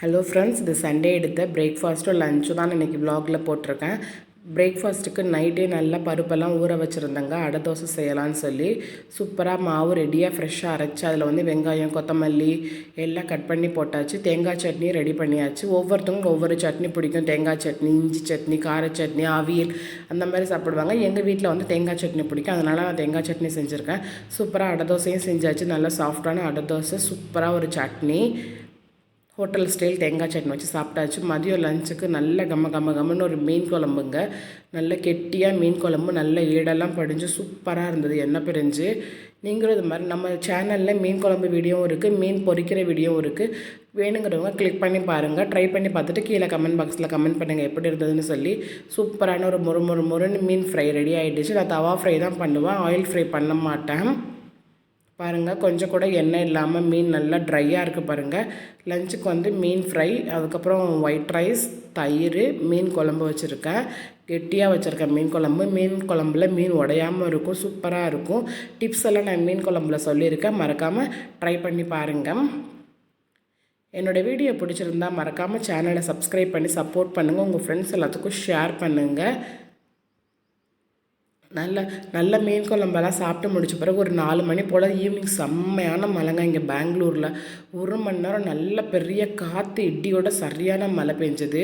Hello friends இது Sunday எடுத்த பிரேக்ஃபாஸ்ட்டும் லஞ்சும் தான் இன்றைக்கி வ்ளாகில் போட்டிருக்கேன். பிரேக்ஃபாஸ்ட்டுக்கு நைட்டே நல்லா பருப்பெல்லாம் ஊற வச்சுருந்தேங்க. அடை தோசை செய்யலாம்னு சொல்லி சூப்பராக மாவு ரெடியாக ஃப்ரெஷ்ஷாக அரைச்சி அதில் வந்து வெங்காயம் கொத்தமல்லி எல்லாம் கட் பண்ணி போட்டாச்சு. தேங்காய் சட்னி ரெடி பண்ணியாச்சு. ஒவ்வொருத்தவங்களுக்கும் ஒவ்வொரு சட்னி பிடிக்கும். தேங்காய் சட்னி இஞ்சி சட்னி கார சட்னி அவியல் அந்த மாதிரி சாப்பிடுவாங்க. எங்கள் வீட்டில் வந்து தேங்காய் சட்னி பிடிக்கும். அதனால் நான் தேங்காய் சட்னி செஞ்சுருக்கேன். சூப்பராக அடை தோசையும் செஞ்சாச்சு. நல்லா சாஃப்டான அடை தோசை சூப்பராக ஒரு சட்னி. ஹோட்டல் ஸ்டைல் தேங்காய் சட்னி வச்சு சாப்பிட்டாச்சு. மதியம் லஞ்சுக்கு நல்ல கம்ம கம்ம கம்மன்னு ஒரு மீன் குழம்புங்க. நல்ல கெட்டியாக மீன் குழம்பு நல்ல ஈடெல்லாம் படிஞ்சு சூப்பராக இருந்தது. என்ன பிரிஞ்சு? நீங்களும் இது மாதிரி நம்ம சேனலில் மீன் குழம்பு வீடியோவும் இருக்குது மீன் பொறிக்கிற வீடியோவும் இருக்குது வேணுங்கிறவங்க கிளிக் பண்ணி பாருங்கள் ட்ரை பண்ணி பார்த்துட்டு கீழே கமெண்ட் பாக்ஸில் கமெண்ட் பண்ணுங்கள் எப்படி இருந்ததுன்னு சொல்லி சூப்பரான ஒரு முறு முறு முறுன்னு மீன் ஃப்ரை ரெடி ஆகிடுச்சு நான் தவா ஃப்ரை தான் பண்ணுவேன். ஆயில் ஃப்ரை பண்ண மாட்டேன். பாருங்கள் கொஞ்சம் கூட எண்ணெய் இல்லாமல் மீன் நல்லா ட்ரையாக இருக்குது பாருங்கள் லஞ்சுக்கு வந்து மீன் ஃப்ரை அதுக்கப்புறம் ஒயிட் ரைஸ் தயிர் மீன் குழம்பு வச்சுருக்கேன். கெட்டியாக வச்சுருக்கேன் மீன் குழம்பு. மீன் குழம்புல மீன் உடையாமல் இருக்கும் சூப்பராக இருக்கும். டிப்ஸ் எல்லாம் நான் மீன் குழம்புல சொல்லியிருக்கேன். மறக்காமல் ட்ரை பண்ணி பாருங்கள் என்னோடய வீடியோ பிடிச்சிருந்தா மறக்காமல் சேனலை சப்ஸ்கிரைப் பண்ணி சப்போர்ட் பண்ணுங்கள் உங்கள் ஃப்ரெண்ட்ஸ் எல்லாத்துக்கும் ஷேர் பண்ணுங்கள் நல்ல நல்ல மீன் குழம்பெல்லாம் சாப்பிட்டு முடிச்ச பிறகு ஒரு நாலு மணி போல் ஈவினிங் செம்மையான மழைங்க இங்கே பெங்களூரில். ஒரு மணி நேரம் நல்ல பெரிய காற்று இடியோட சரியான மழை பெஞ்சது.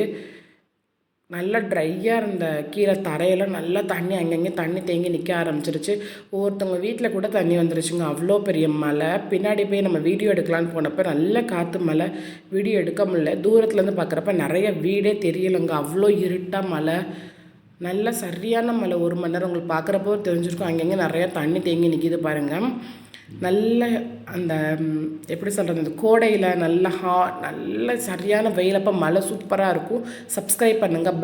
நல்லா ட்ரையாக இருந்த கீழே தரையெல்லாம் நல்லா தண்ணி அங்கங்கே தண்ணி தேங்கி நிற்க ஆரம்பிச்சிருச்சு. ஒருத்தவங்க வீட்டில் கூட தண்ணி வந்துருச்சுங்க. அவ்வளோ பெரிய மலை பின்னாடி போய் நம்ம வீடியோ எடுக்கலான்னு போனப்போ நல்ல காற்று மழை. வீடியோ எடுக்க முடியல. தூரத்துலேருந்து பார்க்குறப்ப நிறைய வீடே தெரியலைங்க. அவ்வளோ இருட்டாக மழை. நல்ல சரியான மழை ஒரு மணி நேரம் உங்களுக்கு பார்க்குறப்போ தெரிஞ்சிருக்கும். அங்கங்கே நிறையா தண்ணி தேங்கி நிற்கிது பாருங்கள் நல்ல அந்த எப்படி சொல்கிறது இந்த கோடையில் நல்ல ஹா நல்ல சரியான வெயிலப்போ மழை சூப்பராக இருக்கும். சப்ஸ்கிரைப் பண்ணுங்கள்